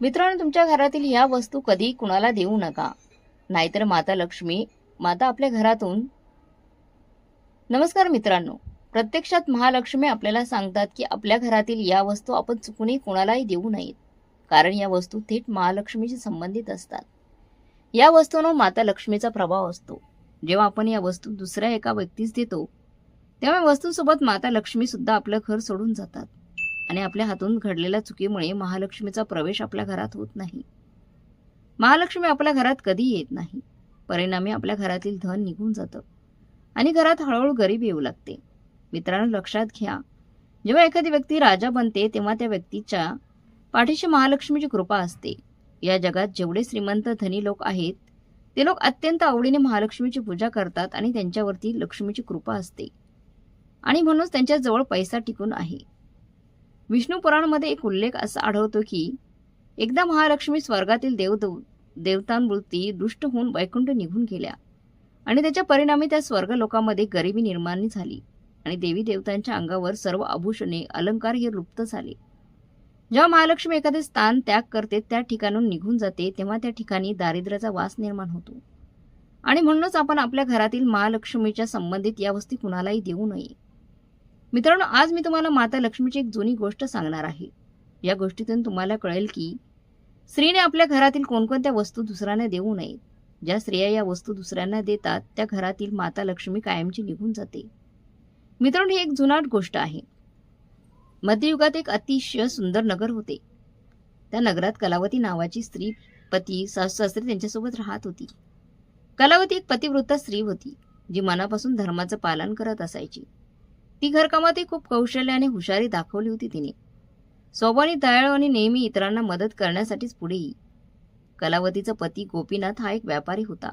मित्रांनो तुमच्या घरातील ह्या वस्तू कधी कुणाला देऊ नका. नाहीतर माता लक्ष्मी माता आपल्या घरातून. नमस्कार मित्रांनो. प्रत्यक्षात महालक्ष्मी आपल्याला सांगतात की आपल्या घरातील या वस्तू आपण चुकूनही कुणालाही देऊ नयेत. कारण या वस्तू थेट महालक्ष्मीशी संबंधित असतात. या वस्तूंवर माता लक्ष्मीचा प्रभाव असतो. जेव्हा आपण या वस्तू दुसऱ्या एका व्यक्तीस देतो तेव्हा वस्तूसोबत वस्तूंसोबत माता लक्ष्मी सुद्धा आपलं घर सोडून जातात. आणि आपल्या हातून घडलेल्या चुकीमुळे महालक्ष्मीचा प्रवेश आपल्या घरात होत नाही. महालक्ष्मी आपल्या घरात कधी येत नाही. परिणामी आपल्या घरातील धन निघून जातं. आणि घरात हळूहळू गरीब येऊ लागते. मित्रांनो लक्षात घ्या. जेव्हा एखादी व्यक्ती राजा बनते तेव्हा त्या व्यक्तीच्या पाठीशी महालक्ष्मीची कृपा असते. या जगात जेवढे श्रीमंत धनी लोक आहेत ते लोक अत्यंत आवडीने महालक्ष्मीची पूजा करतात आणि त्यांच्यावरती लक्ष्मीची कृपा असते. आणि म्हणूनच त्यांच्याजवळ पैसा टिकून आहे. विष्णू पुराणमध्ये एक उल्लेख असा आढळतो की एकदा महालक्ष्मी स्वर्गातील देवदेव देवतांवृत्ती दुष्ट होऊन वैकुंठ निघून गेल्या आणि त्याच्या परिणामी त्या स्वर्ग लोकांमध्ये गरिबी निर्माण झाली आणि देवी देवतांच्या अंगावर सर्व आभूषणे अलंकार हे लुप्त झाले. जेव्हा महालक्ष्मी एखादे स्थान त्याग करते त्या ठिकाणून निघून जाते तेव्हा त्या ठिकाणी दारिद्र्याचा वास निर्माण होतो. आणि म्हणूनच आपण आपल्या घरातील महालक्ष्मीच्या संबंधित या वस्तू कुणालाही देऊ नये. मित्रांनो आज मी तुम्हाला माता लक्ष्मीची एक जुनी गोष्ट सांगणार आहे. या गोष्टीतून तुम्हाला कळेल की स्त्रीने आपल्या घरातील कोणकोणत्या वस्तू दुसऱ्यांना देऊ नयेत. ज्या स्त्रिया या वस्तू दुसऱ्यांना देतात त्या घरातील माता लक्ष्मी कायमची निघून जाते. मित्रांनो ही एक जुनाट गोष्ट आहे. मध्ययुगात एक अतिशय सुंदर नगर होते. त्या नगरात कलावती नावाची स्त्री पती सासू सासरे त्यांच्यासोबत राहत होती. कलावती एक पतिवृत्त स्त्री होती जी मनापासून धर्माचं पालन करत असायची. ती घरकामातही खूप कौशल्य आणि हुशारी दाखवली होती तिने. सोबानी दयाळू आणि नेहमी इतरांना मदत करण्यासाठीच पुढे येई. कलावतीचा पती गोपीनाथ हा एक व्यापारी होता.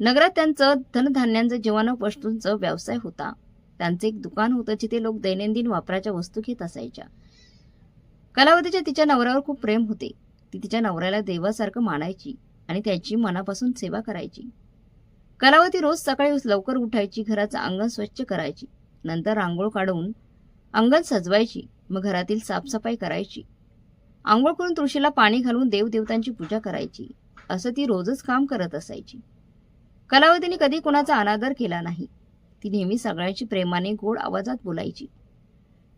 नगरात त्यांचं धनधान्यांचं जीवनक वस्तूंचा व्यवसाय होता. त्यांचं एक दुकान होतं जिथे लोक दैनंदिन वापराच्या वस्तू घेत असायच्या. कलावतीच्या तिच्या नवऱ्यावर खूप प्रेम होते. ती तिच्या नवऱ्याला देवासारखं मानायची आणि त्याची मनापासून सेवा करायची. कलावती रोज सकाळी लवकर उठायची घराचं अंगण स्वच्छ करायची. नंतर रांगोळ काढून अंगण सजवायची मग घरातील साफसफाई करायची. आंघोळ करून तुळशीला पाणी घालून देवदेवतांची पूजा करायची. असं ती रोजच काम करत असायची. कलावतीने कधी कुणाचा अनादर केला नाही. ती नेहमी सगळ्यांची प्रेमाने गोड आवाजात बोलायची.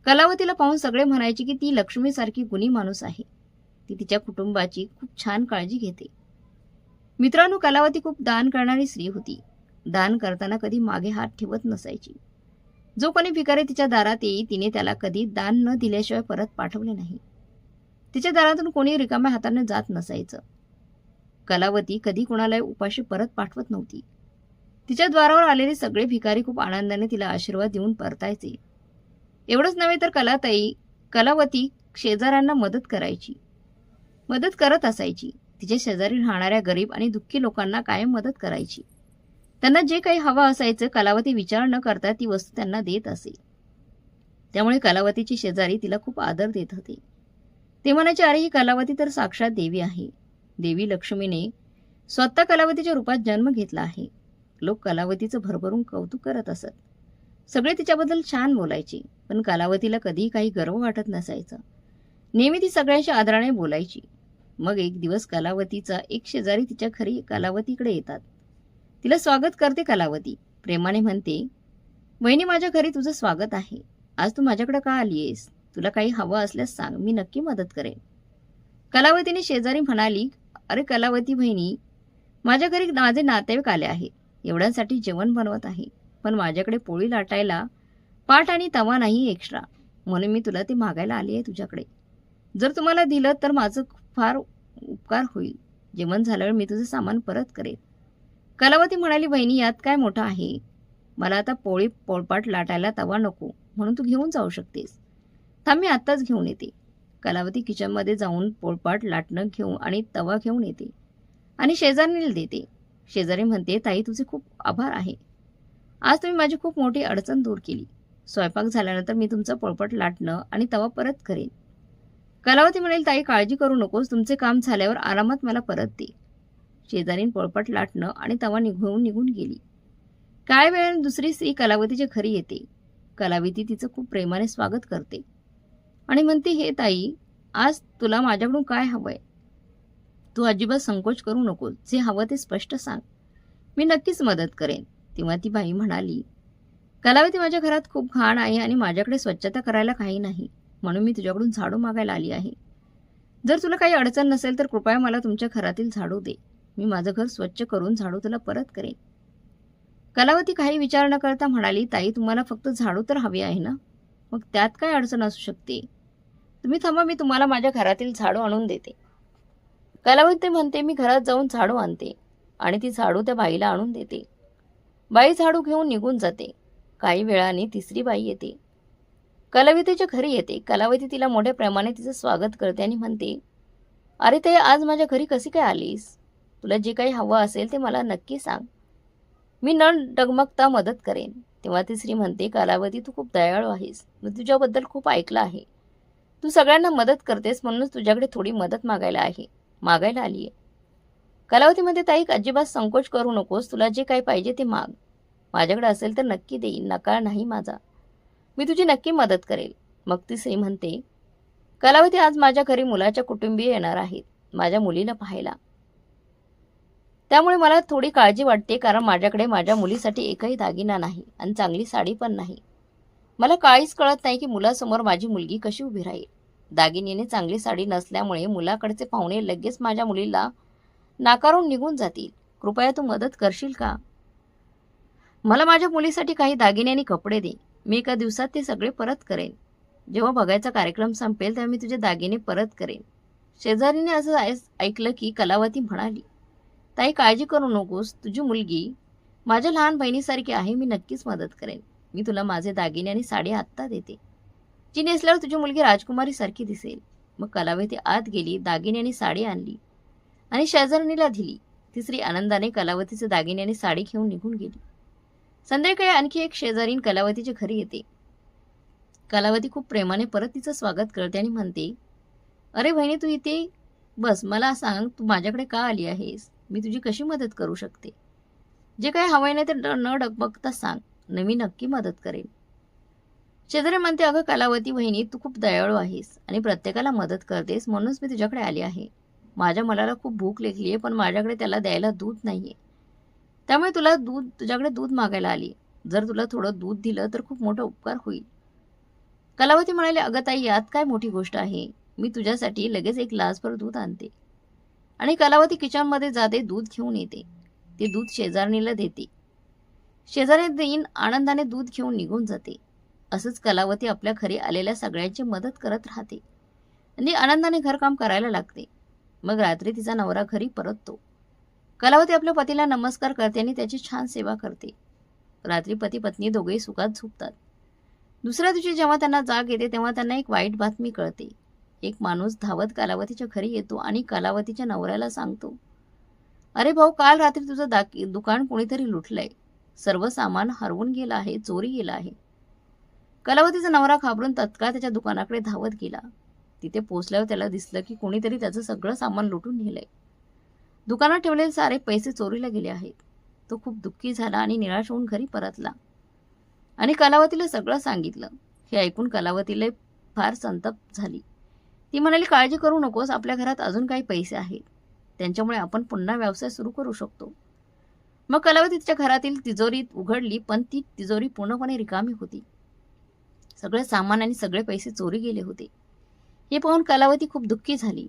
कलावतीला पाहून सगळे म्हणायचे की ती लक्ष्मीसारखी गुणी माणूस आहे. ती तिच्या कुटुंबाची खूप छान काळजी घेते. मित्रांनो कलावती खूप दान करणारी स्त्री होती. दान करताना कधी मागे हात ठेवत नसायची. जो कोणी भिकारी तिच्या दारात येई तिने त्याला कधी दान न दिल्याशिवाय परत पाठवले नाही. तिच्या दारातून कोणी रिकाम्या हाताने जात नसायचं. कलावती कधी कुणालाही उपाशी परत पाठवत नव्हती. तिच्या द्वारावर आलेले सगळे भिकारी खूप आनंदाने तिला आशीर्वाद देऊन परतायचे. एवढंच नव्हे तर कलाताई कलावती शेजाऱ्यांना मदत करायची. मदत करत असायची. तिच्या शेजारी राहणाऱ्या गरीब आणि दुःखी लोकांना कायम मदत करायची. त्यांना जे काही हवं असायचं कलावती विचार न करता ती वस्तू त्यांना देत असे. त्यामुळे कलावतीची शेजारी तिला खूप आदर देत होते. ते म्हणायचे अरे ही कलावती तर साक्षात देवी आहे. देवी लक्ष्मीने स्वतः कलावतीच्या रूपात जन्म घेतला आहे. लोक कलावतीचं भरभरून कौतुक करत असत. सगळे तिच्याबद्दल छान बोलायचे पण कलावतीला कधीही काही गर्व वाटत नसायचं. नेहमी ती सगळ्यांशी आदराने बोलायची. मग एक दिवस कलावतीचा एक शेजारी तिच्या घरी कलावतीकडे येतात. तिला स्वागत करते कलावती प्रेमाने म्हणते वहिनी माझ्या घरी तुझं स्वागत आहे. आज तू माझ्याकडे का आलीयस? तुला काही हवं असल्यास सांग मी नक्की मदत करेन. कलावतीने शेजारी म्हणाली अरे कलावती बहिणी माझ्या घरी माझे नातेवाईक आले आहेत. एवढ्यासाठी जेवण बनवत आहे. पण माझ्याकडे पोळी लाटायला पाट आणि तवा नाही एक्स्ट्रा म्हणून मी तुला ते मागायला आली आहे तुझ्याकडे. जर तुम्हाला दिलं तर माझं फार उपकार होईल. जेवण झाल्यावर मी तुझं सामान परत करेन. कलावती म्हणाली बहिणी यात काय मोठं आहे? मला आता पोळी पोळपाट लाटायला तवा नको म्हणून तू घेऊन जाऊ शकतेस. थांब मी आत्ताच घेऊन येते. कलावती किचनमध्ये जाऊन पोळपाट लाटणं घेऊन आणि तवा घेऊन येते आणि शेजारीला देते. शेजारी म्हणते ताई तुझे खूप आभार आहे. आज तुम्ही माझी खूप मोठी अडचण दूर केली. स्वयंपाक झाल्यानंतर मी तुमचं पोळपाट लाटणं आणि तवा परत करेन. कलावती म्हणेल ताई काळजी करू नकोस. तुमचे काम झाल्यावर आरामात मला परत दे. शेजारीन पळपट लाटणं आणि तवा निघून निघून गेली. काय वेळेने दुसरी स्त्री कलावतीच्या घरी येते. कलावती तिचं खूप प्रेमाने स्वागत करते. आणि म्हणते हे ताई आज तुला माझ्याकडून काय हवंय? तू अजिबात संकोच करू नकोस. जे हवं ते स्पष्ट सांग. मी नक्कीच मदत करेन. तेव्हा ती बाई म्हणाली कलावती माझ्या घरात खूप घाण आहे आणि माझ्याकडे स्वच्छता करायला काही नाही. म्हणून मी तुझ्याकडून झाडू मागायला आली आहे. जर तुला काही अडचण नसेल तर कृपया मला तुमच्या घरातील झाडू दे. मी माझं घर स्वच्छ करून झाडू तुला परत करेन. कलावती काही विचार न करता म्हणाली ताई तुम्हाला फक्त झाडू तर हवी आहे ना? मग त्यात काय अडचण असू शकते? तुम्ही थांबा मी तुम्हाला माझ्या घरातील झाडू आणून देते. कलावती म्हणते मी घरात जाऊन झाडू आणते आणि ती झाडू त्या बाईला आणून देते. बाई झाडू घेऊन निघून जाते. काही वेळाने तिसरी बाई येते. कलावतीच्या घरी येते. कलावती तिला मोठ्या प्रमाणे तिचं स्वागत करते आणि म्हणते अरे ते आज माझ्या घरी कशी काय आलीस? तुला जे काही हवं असेल ते मला नक्की सांग. मी न डगमगता मदत करेन. तेव्हा तिसरी म्हणते कालावधी तू खूप दयाळू आहेस. मी तुझ्याबद्दल खूप ऐकलं आहे. तू सगळ्यांना मदत करतेस म्हणूनच तुझ्याकडे थोडी मदत मागायला आहे. मागायला आली आहे कालावधीमध्ये ताईक अजिबात संकोच करू नकोस. तुला जे काही पाहिजे ते माग. माझ्याकडे असेल तर नक्की देईन. नकार नाही माझा. मी तुझी नक्की मदत करेल. मग ती श्री म्हणते कलावती आज माझ्या घरी मुलाच्या कुटुंबीय येणार आहेत. माझ्या मुलीला पाहायला. त्यामुळे मला थोडी काळजी वाटते कारण माझ्याकडे माझ्या मुलीसाठी एकही दागिना नाही आणि चांगली साडी पण नाही. मला काळीच कळत नाही की मुलासमोर माझी मुलगी कशी उभी राहील. दागिनीने चांगली साडी नसल्यामुळे मुलाकडचे पाहुणे लगेच माझ्या मुलीला नाकारून निघून जातील. कृपया तू मदत करशील का? मला माझ्या मुलीसाठी काही दागिने आणि कपडे दे. मी एका दिवसात ते सगळे परत करेन. जेव्हा बघायचा कार्यक्रम संपेल तेव्हा मी तुझे दागिने परत करेन. शेजारीने असं ऐस- ऐकलं की कलावती म्हणाली ताई काळजी करू नकोस. तुझी मुलगी माझ्या लहान बहिणीसारखी आहे मी नक्कीच मदत करेन. मी तुला माझे दागिने आणि साडी आत्ता देते. जी नेसल्यावर तुझी मुलगी राजकुमारीसारखी दिसेल. मग कलावती आत गेली दागिने आणि साडी आणली आणि शेजारणीला दिली. तिसरी आनंदाने कलावतीचे दागिने आणि साडी घेऊन निघून गेली. संध्याकाळी आणखी एक शेजारीन कलावतीच्या घरी येते. कलावती खूप प्रेमाने परत तिचं स्वागत करते आणि म्हणते अरे बहिणी तू इथे? बस मला सांग तू माझ्याकडे का आली आहेस? मी तुझी कशी मदत करू शकते? जे काही हवंय नाही ते ड- न डगमगता सांग. न मी नक्की मदत करेन. शेजारी म्हणते अगं कलावती बहिणी तू खूप दयाळू आहेस आणि प्रत्येकाला मदत करतेस म्हणूनच मी तुझ्याकडे आली आहे. माझ्या मलाला खूप भूक लेखली आहे पण माझ्याकडे त्याला द्यायला दूध नाही आहे त्यामुळे तुला दूध तुझ्याकडे दूध मागायला आली. जर तुला थोडं दूध दिलं तर खूप मोठा उपकार होईल. कलावती म्हणाली अगं ताई यात काय मोठी गोष्ट आहे? मी तुझ्यासाठी लगेच एक ग्लासभर दूध आणते. आणि कलावती किचनमध्ये जाते दूध घेऊन येते. ते दूध शेजारणीला देते. शेजारी देईन आनंदाने दूध घेऊन निघून जाते. असंच कलावती आपल्या घरी आलेल्या सगळ्यांची मदत करत राहते. आणि आनंदाने घरकाम करायला लागते. मग रात्री तिचा नवरा घरी परततो. कलावती आपल्या पतीला नमस्कार करते आणि त्याची छान सेवा करते. रात्री पती पत्नी दोघेही सुखात झोपतात. दुसऱ्या दिवशी जेव्हा त्यांना जाग येते तेव्हा त्यांना एक वाईट बातमी कळते. एक माणूस धावत कलावतीच्या घरी येतो आणि कलावतीच्या नवऱ्याला सांगतो अरे भाऊ काल रात्री तुझं दाकी दुकान कोणीतरी लुटलंय. सर्व सामान हरवून गेलं आहे चोरी गेलं आहे. कलावतीचा नवरा घाबरून तत्काळ त्याच्या दुकानाकडे धावत गेला. तिथे पोचल्यावर त्याला दिसलं की कोणीतरी त्याचं सगळं सामान लुटून नेलंय. दुकानात ठेवलेले सारे पैसे चोरीला गेले आहेत. तो खूप दुःखी झाला आणि निराश होऊन घरी परतला. आणि कलावतीला सगळं सांगितलं. हे ऐकून कलावतीला फार संतप झाली. ती म्हणाली काळजी करू नकोस आपल्या घरात अजून काही पैसे आहेत. त्यांच्यामुळे आपण पुन्हा व्यवसाय सुरू करू शकतो. मग कलावती तिच्या घरातील तिजोरी उघडली पण ती तिजोरी पूर्णपणे रिकामी होती. सगळे सामान आणि सगळे पैसे चोरी गेले होते. हे पाहून कलावती खूप दुःखी झाली.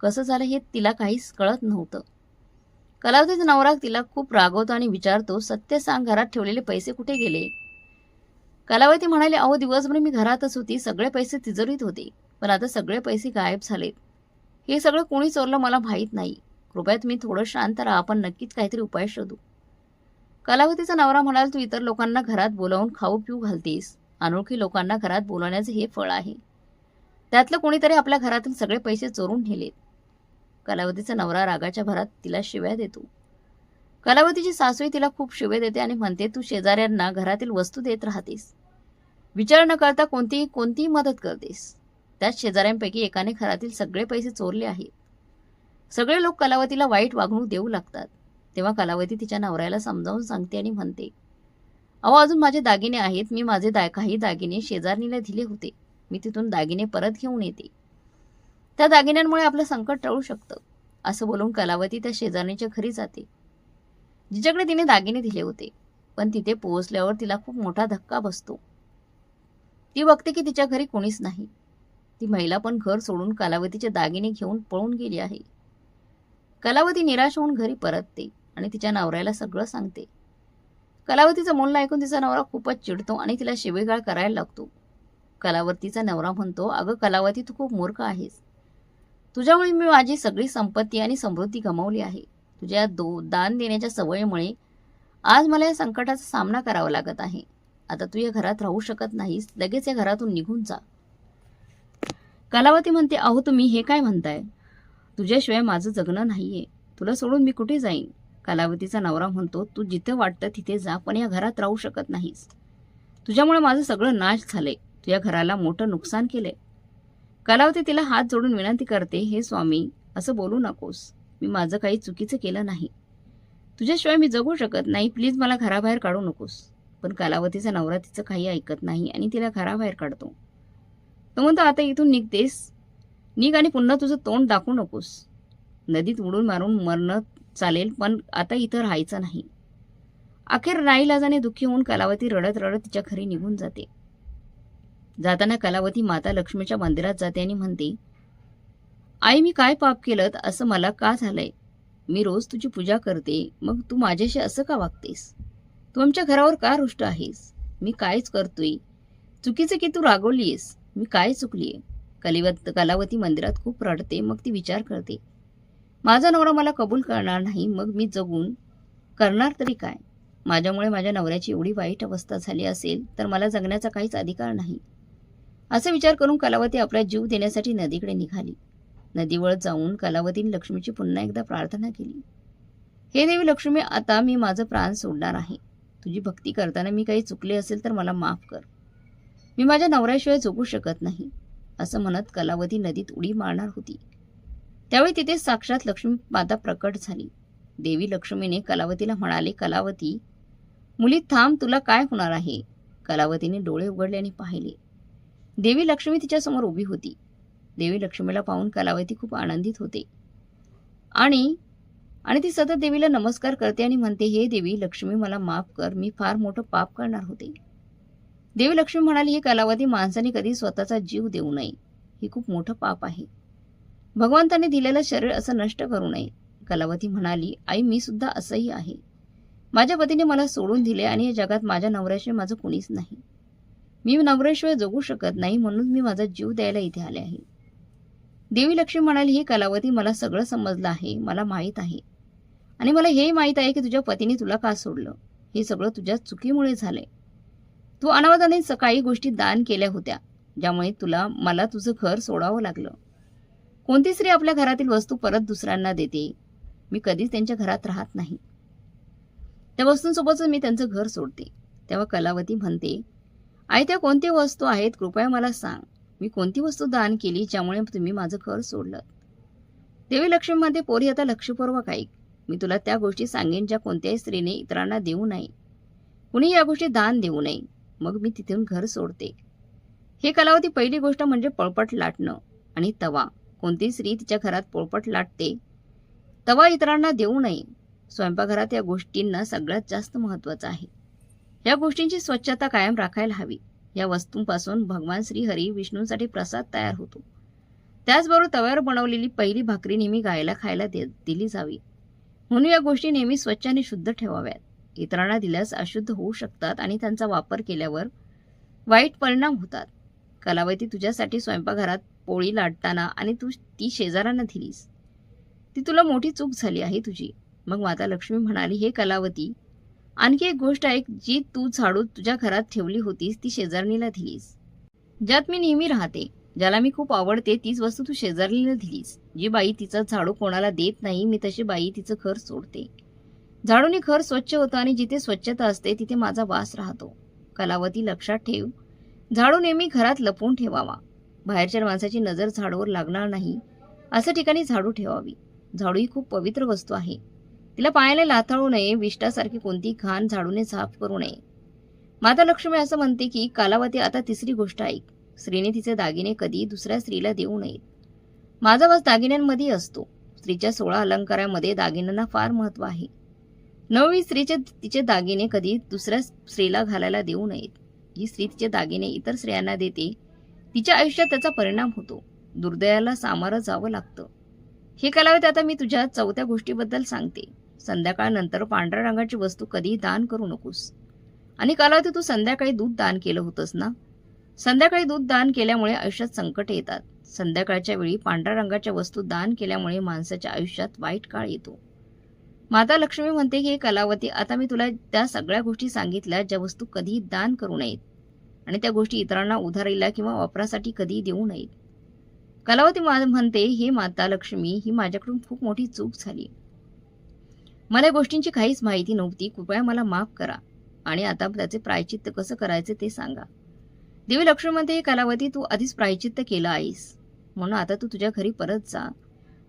कसं झालं हे तिला काहीच कळत नव्हतं. कलावतीचा नवरा तिला खूप रागवतो आणि विचारतो सत्य सांग घरात ठेवलेले पैसे कुठे गेले? कलावती म्हणाले अहो दिवसभर मी घरातच होती. सगळे पैसे तिजोरीत होते. पण आता सगळे पैसे गायब झालेत. हे सगळं कोणी चोरलं मला माहीत नाही. कृपया तुम्ही थोडं शांत राहा आपण नक्कीच काहीतरी उपाय शोधू. कलावतीचा नवरा म्हणाल तू इतर लोकांना घरात बोलावून खाऊ पिऊ घालतेस. अनोळखी लोकांना घरात बोलवण्याचे हे फळ आहे. त्यातलं कोणीतरी आपल्या घरातील सगळे पैसे चोरून नेलेत. कलावतीचा नवरा रागाच्या भरात तिला शिव्या देतो. कलावतीची सासूही तिला खूप शिवे देते आणि म्हणते तू शेजाऱ्यांना घरातील वस्तू देत राहतेस. विचार न करता कोणतीही कोणतीही मदत करतेस. त्याच शेजाऱ्यांपैकी एकाने घरातील सगळे पैसे चोरले आहेत. सगळे लोक कलावतीला वाईट वागणूक देऊ लागतात. तेव्हा कलावती तिच्या नवऱ्याला समजावून सांगते आणि म्हणते अहो अजून माझे दागिने आहेत. मी माझे दा काही दागिने शेजारणीला दिले होते. मी तिथून दागिने परत घेऊन येते. त्या दागिन्यांमुळे आपलं संकट टळू शकतं. असं बोलून कलावती त्या शेजारणीच्या घरी जाते. जिच्याकडे तिने दागिने दिले होते पण तिथे पोहोचल्यावर तिला खूप मोठा धक्का बसतो. ती बघते की तिच्या घरी कोणीच नाही. ती महिला पण घर सोडून कलावतीचे दागिने घेऊन पळून गेली आहे. कलावती निराश होऊन घरी परतते आणि तिच्या नवऱ्याला सगळं सांगते. कलावतीचं बोलणं ऐकून तिचा नवरा खूपच चिडतो आणि तिला शिवेगाळ करायला लागतो. कलावतीचा नवरा म्हणतो अगं कलावती तू खूप मूर्ख आहेस. तुझ्यामुळे मी माझी सगळी संपत्ती आणि समृद्धी गमावली आहे. तुझ्या दो दान देण्याच्या सवयीमुळे आज मला या संकटाचा सामना करावा लागत आहे. आता तू या घरात राहू शकत नाहीस. लगेच या घरातून निघून जा. कलावती म्हणते अहो तुम्ही हे काय म्हणताय? तुझ्याशिवाय माझं जगणं नाहीये. तुला सोडून मी कुठे जाईन? कलावतीचा नवरा म्हणतो तू जिथे वाटतं तिथे जा पण या घरात राहू शकत नाहीस. तुझ्यामुळे माझं सगळं नाश झालंय. तुझ्या घराला मोठं नुकसान केलंय. कलावती तिला हात जोडून विनंती करते हे स्वामी असं बोलू नकोस. मी माझं काही चुकीचं केलं नाही. तुझ्याशिवाय मी जगू शकत नाही. प्लीज मला घराबाहेर काढू नकोस. पण कलावतीचा नवरा तिचं काही ऐकत नाही आणि तिला घराबाहेर काढतो. तो म्हणतो आता इथून निघतेस. निघ आणि पुन्हा तुझं तोंड दाखवू नकोस. नदीत उडून मारून मरणं चालेल पण आता इथं राहायचं नाही. अखेर नाईलाजाने दुःखी होऊन कलावती रडत रडत तिच्या घरी निघून जाते. जाताना कलावती माता लक्ष्मीच्या मंदिरात जाते आणि म्हणते आई मी काय पाप केलं असं मला का झालंय? मी रोज तुझी पूजा करते. मग तू माझ्याशी असं का वागतेस? तू आमच्या घरावर का रुष्ट आहेस? मी कायच करतोय? चुकीचं की तू रागवलीयस? मी काय चुकली आहे कलिवत कलावती मंदिरात खूप रडते मग ती विचार करते. माझा नवरा मला कबूल करणार नाही मग मी जगून करणार तरी काय? माझ्यामुळे माझ्या नवऱ्याची एवढी वाईट अवस्था झाली असेल तर मला जगण्याचा काहीच अधिकार नाही. असे विचार करून कलावती आपला जीव देण्यासाठी नदीकडे निघाली. नदीवर जाऊन कलावतीने लक्ष्मीची पुन्हा एकदा प्रार्थना केली. हे देवी लक्ष्मी आता मी माझं प्राण सोडणार आहे. तुझी भक्ती करताना मी काही चुकले असेल तर मला माफ कर. मी माझ्या नवऱ्याशिवाय झोपू शकत नाही असं म्हणत कलावती नदीत उडी मारणार होती. त्यावेळी तिथे साक्षात लक्ष्मी माता प्रकट झाली. देवी लक्ष्मीने कलावतीला म्हणाले कलावती मुली थांब तुला काय होणार आहे? कलावतीने डोळे उघडले आणि पाहिले. देवी लक्ष्मी तिच्यासमोर उभी होती. देवी लक्ष्मीला पाहून कलावती खूप आनंदित होते. आणि आणि ती सतत देवीला नमस्कार करते आणि म्हणते हे देवी लक्ष्मी मला माफ कर मी फार मोठं पाप करणार होते. देवी लक्ष्मी म्हणाली ही कालावधी माणसाने कधी स्वतःचा जीव देऊ नये. हे खूप मोठं पाप आहे. भगवंताने दिलेलं शरीर असं नष्ट करू नये. कलावती म्हणाली आई मी सुद्धा असंही आहे. माझ्या पतीने मला सोडून दिले आणि या जगात माझ्या नवऱ्याशिवाय माझं कुणीच नाही. मी नवऱ्याशिवाय जगू शकत नाही म्हणून मी माझा जीव द्यायला इथे आले आहे. देवी लक्ष्मी म्हणाली ही कलावती मला सगळं समजलं आहे मला माहीत आहे. आणि मला हे माहीत आहे की तुझ्या पतीने तुला का सोडलं? हे सगळं तुझ्या चुकीमुळे झालंय. तू अनावधाने सकाळी गोष्टी दान केल्या होत्या ज्यामुळे तुला मला तुझं घर सोडावं लागलं. कोणती स्त्री आपल्या घरातील वस्तू परत दुसऱ्यांना देते? मी कधीच त्यांच्या घरात राहत नाही. त्या वस्तूंसोबतच मी त्यांचं घर सोडते. तेव्हा कलावती म्हणते आई त्या कोणती वस्तू आहेत? कृपया मला सांग. मी कोणती वस्तू दान केली ज्यामुळे तुम्ही माझं घर सोडलं? देवी लक्ष्मीमध्ये पोरी आता लक्षपूर्वक ऐक. मी तुला त्या गोष्टी सांगेन ज्या कोणत्याही स्त्रीने इतरांना देऊ नये. कुणी या गोष्टी दान देऊ नये. मग मी तिथून घर सोडते. हे कलावती पहिली गोष्ट म्हणजे पळपट लाटणं आणि तवा. कोणती स्त्री तिच्या घरात पोळपट लाटते? तवा इतरांना देऊ नये. स्वयंपाकघरात या गोष्टींना सगळ्यात जास्त महत्त्वाचं आहे. या गोष्टींची स्वच्छता कायम राखायला हवी. या वस्तूंपासून भगवान श्री हरी विष्णूंसाठी प्रसाद तयार होतो. त्याचबरोबर तव्यावर बनवलेली पहिली भाकरी नेहमी गायला खायला दे दिली जावी. म्हणून या गोष्टी नेहमी स्वच्छ आणि शुद्ध ठेवाव्यात. इतरांना दिल्यास अशुद्ध होऊ शकतात आणि त्यांचा वापर केल्यावर वाईट परिणाम होतात. कलावती तुझ्यासाठी स्वयंपाकघरात पोळी लाटताना आणि तू ती शेजाऱ्यांना दिलीस. ती तुला मोठी चूक झाली आहे तुझी. मग माता लक्ष्मी म्हणाली हे कलावती आणखी एक गोष्ट आहे जी तू झाडू तुझ्या घरात ठेवली होतीस ती शेजारणीला दिलीस. ज्यात मी नेहमी राहते ज्याला मी खूप आवडते तीच वस्तू तू शेजारणीला दिलीस. जी बाई तिचा झाडू कोणाला देत नाही मी तशी बाई तिचं घर सोडते. झाडूने घर स्वच्छ होतं आणि जिथे स्वच्छता असते तिथे माझा वास राहतो. कलावती लक्षात ठेव. झाडू नेहमी घरात लपवून ठेवावा. बाहेरच्या माणसाची नजर झाडूवर लागणार नाही अशा ठिकाणी झाडू ठेवावी. झाडू ही खूप पवित्र वस्तू आहे. तिला पायाला लाथाळू नये विष्टासारखी कोणती घाण झाडूने साफ करू नये. माता लक्ष्मी असं म्हणते की कालावती आता तिसरी गोष्ट ऐक. स्त्रीने तिचे दागिने कधी दुसऱ्या स्त्रीला देऊ नयेत. माझा वास दागिन्यांमध्ये असतो. स्त्रीच्या सोळा अलंकारामध्ये दागिन्यांना फार महत्त्व आहे. नववी स्त्रीचे तिचे दागिने कधी दुसऱ्या स्त्रीला घालायला देऊ नयेत. जी स्त्री तिचे दागिने इतर स्त्रियांना देते तिच्या आयुष्यात त्याचा परिणाम होतो. दुर्दयाला सामोरं जावं लागतं. हे कलावत आता मी तुझ्या चौथ्या गोष्टीबद्दल सांगते. संध्याकाळनंतर पांढऱ्या रंगाची वस्तू कधीही दान करू नकोस. आणि कालावधी तू संध्याकाळी दूध दान केलं होतंस ना? संध्याकाळी दूध दान केल्यामुळे आयुष्यात संकट येतात. संध्याकाळच्या वेळी पांढऱ्या रंगाच्या वस्तू दान केल्यामुळे माणसाच्या आयुष्यात वाईट काळ येतो. माता लक्ष्मी म्हणते की हे कलावती आता मी तुला त्या सगळ्या गोष्टी सांगितल्या ज्या वस्तू कधीही दान करू नयेत आणि त्या गोष्टी इतरांना उधारीला किंवा वापरासाठी कधीही देऊ नयेत. कलावती मा- म्हणते हे माता लक्ष्मी ही माझ्याकडून खूप मोठी चूक झाली. मला या गोष्टींची काहीच माहिती नव्हती कृपया मला माफ करा आणि आता त्याचे प्रायचित्त कसं करायचे ते सांगा. देवी लक्ष्मी म्हणते कलावती तू आधीच प्रायचित्त केलं आहेस. म्हणून आता तू तुझ्या घरी परत जा.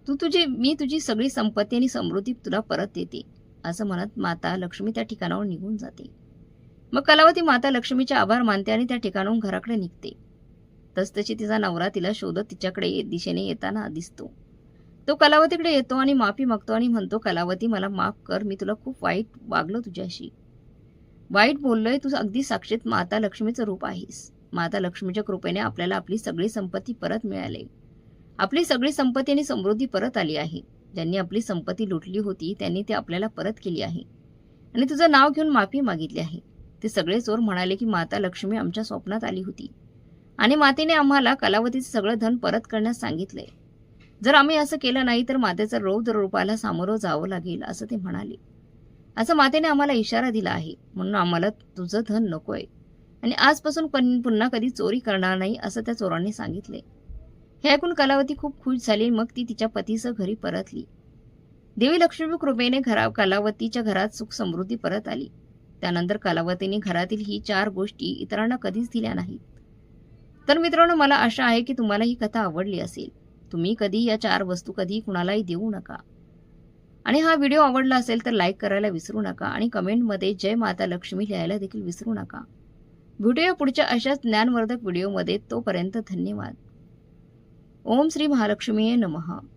तू तुझी मी तुझी सगळी संपत्ती आणि समृद्धी तुला परत देते. असं म्हणत माता लक्ष्मी त्या ठिकाणावर निघून जाते. मग कलावती माता लक्ष्मीचे आभार मानते आणि त्या ठिकाणाहून घराकडे निघते. तसतशी तिचा नवरा तिला शोधत तिच्याकडे ये- दिशेने येताना दिसतो. तो कलावतीकडे येतो आणि माफी मागतो आणि म्हणतो कलावती मला माफ कर मी तुला खूप वाईट वागलो तुझ्याशी. वाईट बोललोय तू अगदी साक्षीत माता लक्ष्मीचं रूप आहेस. माता लक्ष्मीच्या कृपेने आपल्याला आपली सगळी संपत्ती परत मिळाली. आपली सगळी संपत्ती आणि समृद्धी परत आली आहे. ज्यांनी आपली संपत्ती लुटली होती त्यांनी ती आपल्याला परत केली आहे. आणि तुझं नाव घेऊन माफी मागितली आहे. ते सगळे चोर म्हणाले की माता लक्ष्मी आमच्या स्वप्नात आली होती. आणि मातेने आम्हाला कलावतीचं सगळं धन परत करण्यास सांगितले जर आम्ही असं केलं नाही तर मातेचं रौद्र रूपाला सामोरं जावं लागेल असं ते म्हणाले. असं मातेने आम्हाला इशारा दिला आहे. म्हणून आम्हाला तुझं धन नकोय. आणि आजपासून पण पुन्हा कधी चोरी करणार नाही असं त्या चोरांनी सांगितले हे ऐकून कलावती खूप खुश झाली. मग ती तिच्या पतीसह घरी परतली. देवी लक्ष्मी कृपेने घरा कलावतीच्या घरात सुख समृद्धी परत आली. त्यानंतर कलावतीने घरातील ही चार गोष्टी इतरांना कधीच दिल्या नाहीत. तर मित्रांनो मला आशा आहे की तुम्हाला ही कथा आवडली असेल. तुम्ही कधी या चार वस्तू कधी कुणालाही देऊ नका. आणि हा व्हिडिओ आवडला असेल तर लाईक करायला विसरू नका आणि कमेंटमध्ये जय माता लक्ष्मी लिहायला देखील विसरू नका. भेटूया पुढच्या अशाच ज्ञानवर्धक व्हिडिओमध्ये. तोपर्यंत धन्यवाद. ओम श्री महालक्ष्मीये नमः.